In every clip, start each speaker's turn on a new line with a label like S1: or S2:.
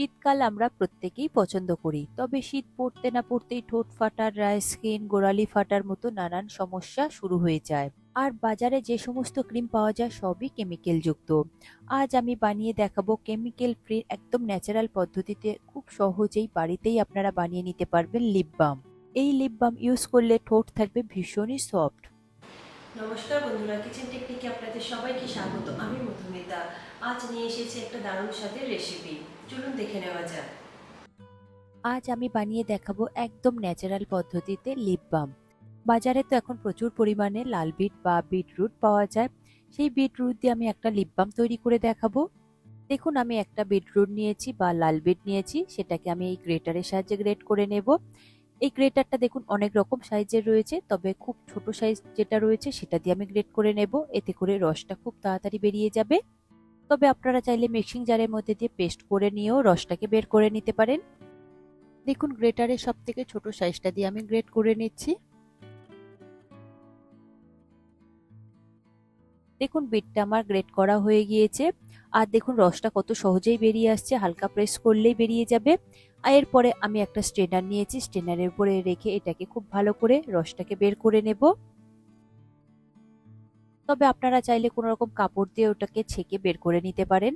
S1: শীতকাল আমরা প্রত্যেকেই পছন্দ করি। তবে শীত পড়তে না পড়তেই ঠোঁট ফাটার ড্রাই স্কিন, গোড়ালি ফাটার মতো নানান সমস্যা শুরু হয়ে যায়। আর বাজারে যে সমস্ত ক্রিম পাওয়া যায় সবই কেমিক্যাল যুক্ত। আজ আমি বানিয়ে দেখাবো কেমিক্যাল ফ্রি একদম ন্যাচারাল পদ্ধতিতে খুব সহজেই বাড়িতেই আপনারা বানিয়ে নিতে পারবেন লিপ বাম এই লিপ বাম ইউজ করলে ঠোঁট থাকবে ভীষণই সফট
S2: নমস্কার বন্ধুরা কিচেন টেকনিকে আপনাদের সবাইকে স্বাগত। আমি মধুমিতা। আজ নিয়ে এসেছি একটা দারুণ স্বাদের রেসিপি চলুন দেখে নেওয়া যাক।
S1: আজ আমি বানিয়ে দেখাবো একদম ন্যাচারাল পদ্ধতিতে লিপ বাম। বাজারে তো এখন প্রচুর পরিমাণে লাল বিট বা বিটরুট পাওয়া যায়। সেই বিটরুট দিয়ে আমি একটা লিপ বাম তৈরি করে দেখাবো। দেখুন, আমি একটা বিটরুট নিয়েছি বা লাল বিট নিয়েছি, সেটাকে আমি এই গ্রেটারের সাহায্যে গ্রেট করে নেব। এই গ্রেটারটা দেখুন, অনেক রকম সাইজের রয়েছে, তবে খুব ছোট সাইজ যেটা রয়েছে, সেটা দিয়ে আমি গ্রেট করে নেব। এতে করে রসটা খুব তাড়াতাড়ি বেরিয়ে যাবে। তবে আপনারা চাইলে মিক্সিং জারের মধ্যে দিয়ে পেস্ট করে নিয়েও রসটাকে বের করে নিতে পারেন। দেখুন গ্রেটারের সব থেকে ছোট সাইজটা দিয়ে আমি গ্রেট করে নিচ্ছি। দেখুন বিটটা আমার গ্রেট করা হয়ে গিয়েছে। আর দেখুন, রসটা কত সহজেই বেরিয়ে আসছে। হালকা প্রেস করলেই বেরিয়ে যাবে। আর এরপরে আমি একটা স্ট্রেনার নিয়েছি। স্ট্রেনারের উপরে রেখে এটাকে খুব ভালো করে রসটাকে বের করে নেব। তবে আপনারা চাইলে কোনো রকম কাপড় দিয়ে ওটাকে ছেঁকে বের করে নিতে পারেন।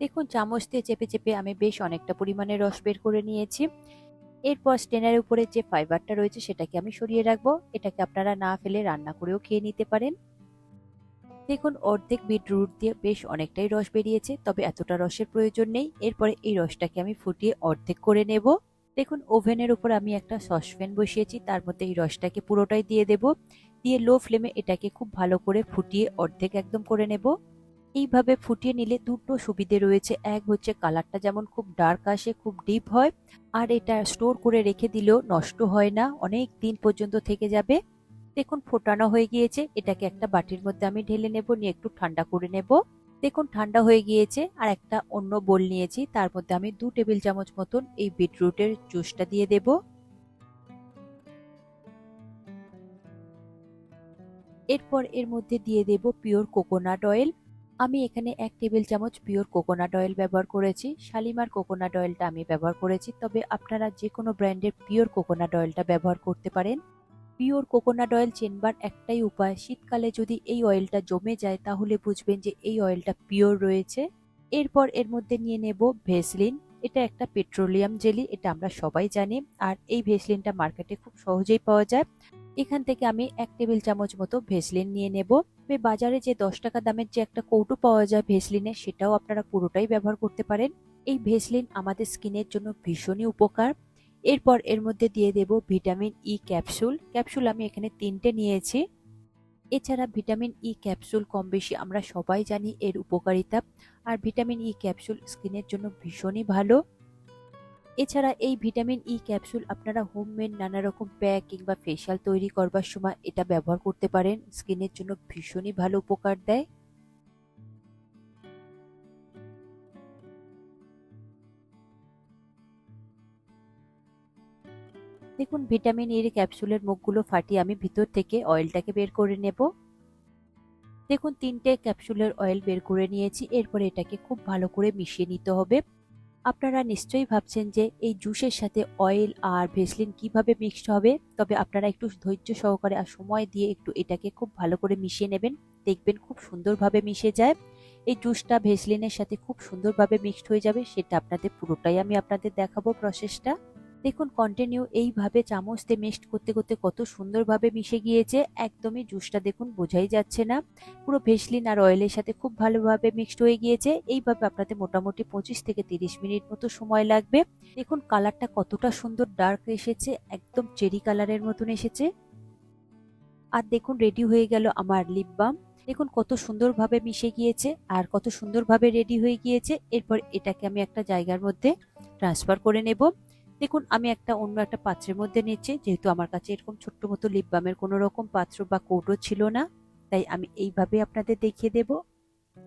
S1: দেখুন, চামচ দিয়ে চেপে চেপে আমি বেশ অনেকটা পরিমাণে রস বের করে নিয়েছি। এরপর স্টেনারের উপরে যে ফাইবারটা রয়েছে সেটাকে আমি সরিয়ে রাখব। এটাকে আপনারা না ফেলে রান্না করেও খেয়ে নিতে পারেন। দেখুন, অর্ধেক বিটরুট দিয়ে বেশ অনেকটাই রস বেরিয়েছে, তবে এতটা রসের প্রয়োজন নেই। এরপরে এই রসটাকে আমি ফুটিয়ে অর্ধেক করে নেব। দেখুন, ওভেনের উপর আমি একটা সসপ্যান বসিয়েছি, তার মধ্যে এই রসটাকে পুরোটাই দিয়ে দেব। দিয়ে লো ফ্লেমে এটাকে খুব ভালো করে ফুটিয়ে অর্ধেক একদম করে নেব। এইভাবে ফুটিয়ে নিলে দুটো সুবিধে রয়েছে। এক হচ্ছে কালারটা যেমন খুব ডার্ক আসে, খুব ডিপ হয়, আর এটা স্টোর করে রেখে দিলেও নষ্ট হয় না, অনেক দিন পর্যন্ত থেকে যাবে। দেখুন ফোটানো হয়ে গিয়েছে, এটাকে একটা বাটির মধ্যে আমি ঢেলে নেব, নিয়ে একটু ঠান্ডা করে নেব। দেখুন ঠান্ডা হয়ে গিয়েছে, আর একটা অন্য বোল নিয়েছি, তার মধ্যে আমি দু টেবিল চামচ মতন এই বিটরুটের জুসটা দিয়ে দেব। এরপর এর মধ্যে দিয়ে দেব পিওর কোকোনাট অয়েল। আমি এখানে এক টেবিল চামচ পিওর কোকোনাট অয়েল ব্যবহার করেছি, শালিমার কোকোনাট অয়েলটা আমি ব্যবহার করেছি, তবে আপনারা যে কোনো ব্র্যান্ডের পিওর কোকোনাট অয়েলটা ব্যবহার করতে পারেন। পিওর কোকোনাট অয়েল চেনবার একটাই উপায়। শীতকালে যদি এই অয়েলটা জমে যায়, তাহলে বুঝবেন যে এই অয়েলটা পিওর রয়েছে। এরপর এর মধ্যে নিয়ে নেব ভেসলিন। এটা একটা পেট্রোলিয়াম জেলি এটা আমরা সবাই জানি। আর এই ভেসলিনটা মার্কেটে খুব সহজেই পাওয়া যায়। এখান থেকে আমি এক টেবিল চামচ মতো ভেসলিন নিয়ে নেব। বাজারে যে দশ টাকা দামের যে একটা কৌটো পাওয়া যায় ভেসলিনের সেটাও আপনারা পুরোটাই ব্যবহার করতে পারেন। এই ভেসলিন আমাদের স্কিনের জন্য ভীষণই উপকার। এরপর এর মধ্যে দিয়ে দেব ভিটামিন ই ক্যাপসুল ক্যাপসুল আমি এখানে তিনটে নিয়েছি। এছাড়া ভিটামিন ই ক্যাপসুল কম বেশি আমরা সবাই জানি, এর উপকারিতা। আর ভিটামিন ই ক্যাপসুল স্কিনের জন্য ভীষণই ভালো। এছাড়া এই ভিটামিন ই ক্যাপসুল আপনারা হোমমেড নানা রকম প্যাক কিংবা ফেশিয়াল তৈরি করবার সময় এটা ব্যবহার করতে পারেন। স্কিনের জন্য ভীষণই ভালো উপকার দেয়। দেখুন, ভিটামিন এর ক্যাপসুলের মুখগুলো ফাটিয়ে আমি ভিতর থেকে অয়েলটাকে বের করে নেব। দেখুন, তিনটে ক্যাপসুলের অয়েল বের করে নিয়েছি। এরপরে এটাকে খুব ভালো করে মিশিয়ে নিতে হবে। আপনারা নিশ্চয়ই ভাবছেন যে এই জুসের সাথে অয়েল আর ভেসলিন কীভাবে মিক্সড হবে? তবে আপনারা একটু ধৈর্য সহকারে আর সময় দিয়ে একটু এটাকে খুব ভালো করে মিশিয়ে নেবেন। দেখবেন খুব সুন্দরভাবে মিশে যায়। এই জুসটা ভেসলিনের সাথে খুব সুন্দরভাবে মিক্সড হয়ে যাবে, সেটা আপনাদের পুরোটাই আমি আপনাদের দেখাবো প্রসেসটা। দেখুন কন্টিনিউ এইভাবে চামচ দিয়ে মিক্সড করতে করতে কত সুন্দরভাবে মিশে গিয়েছে, একদমই জুসটা দেখুন বোঝাই যাচ্ছে না। পুরো ভেসলিন আর অয়েলের সাথে খুব ভালোভাবে মিক্সড হয়ে গিয়েছে। এইভাবে আপনাদের মোটামুটি পঁচিশ থেকে তিরিশ মিনিট মতো সময় লাগবে। দেখুন কালারটা কতটা সুন্দর ডার্ক এসেছে, একদম চেরি কালারের মতন এসেছে। আর দেখুন রেডি হয়ে গেল আমার লিপ বাম দেখুন, কত সুন্দরভাবে মিশে গিয়েছে আর কত সুন্দরভাবে রেডি হয়ে গিয়েছে। এরপর এটাকে আমি একটা জায়গার মধ্যে ট্রান্সফার করে নেব। দেখুন, আমি একটা অন্য একটা পাত্রের মধ্যে নিচ্ছি। যেহেতু আমার কাছে এরকম ছোট্ট মতো লিপ বামের কোনো রকম পাত্র বা কৌটো ছিল না, তাই আমি এইভাবে আপনাদের দেখিয়ে দেব।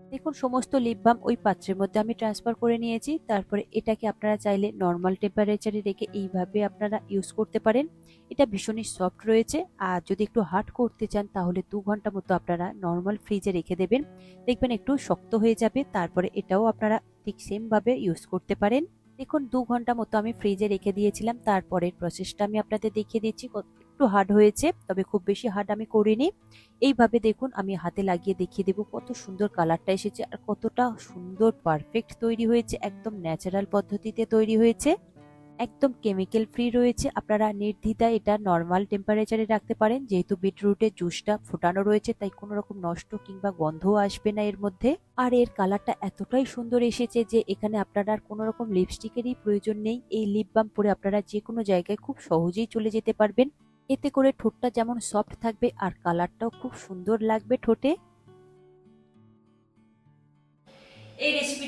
S1: দেখুন, সমস্ত লিপ বাম ওই পাত্রের মধ্যে আমি ট্রান্সফার করে নিয়েছি। তারপরে এটাকে আপনারা চাইলে নর্মাল টেম্পারেচারে রেখে এইভাবে আপনারা ইউজ করতে পারেন। এটা ভীষণই সফট রয়েছে। আর যদি একটু হার্ড করতে চান, তাহলে দু ঘণ্টা মতো আপনারা নর্মাল ফ্রিজে রেখে দেবেন। দেখবেন একটু শক্ত হয়ে যাবে। তারপরে এটাও আপনারা ঠিক সেমভাবে ইউজ করতে পারেন। দেখুন, দু ঘণ্টা মতো আমি ফ্রিজে রেখে দিয়েছিলাম। তারপরের প্রসেসটা আমি আপনাদের দেখিয়ে দিচ্ছি। একটু হার্ড হয়েছে, তবে খুব বেশি হার্ড আমি করিনি। এইভাবে দেখুন, আমি হাতে লাগিয়ে দেখিয়ে দেবো কত সুন্দর কালারটা এসেছে আর কতটা সুন্দর পারফেক্ট তৈরি হয়েছে। একদম ন্যাচারাল পদ্ধতিতে তৈরি হয়েছে। একদম কেমিক্যাল ফ্রি রয়েছে। আপনারা নির্দ্বিধায় এটা নর্মাল টেম্পারেচারে রাখতে পারেন। যেহেতু বিটরুটের জুসটা ফোটানো রয়েছে, তাই কোনো রকম নষ্ট কিংবা গন্ধও আসবে না এর মধ্যে। আর এর কালারটা এতটাই সুন্দর এসেছে যে এখানে আপনারা আর কোনো রকম লিপস্টিকেরই প্রয়োজন নেই। এই লিপ বাম পরে আপনারা যে কোনো জায়গায় খুব সহজেই চলে যেতে পারবেন। এতে করে ঠোঁটটা যেমন সফট থাকবে, আর কালারটাও খুব সুন্দর লাগবে ঠোঁটে।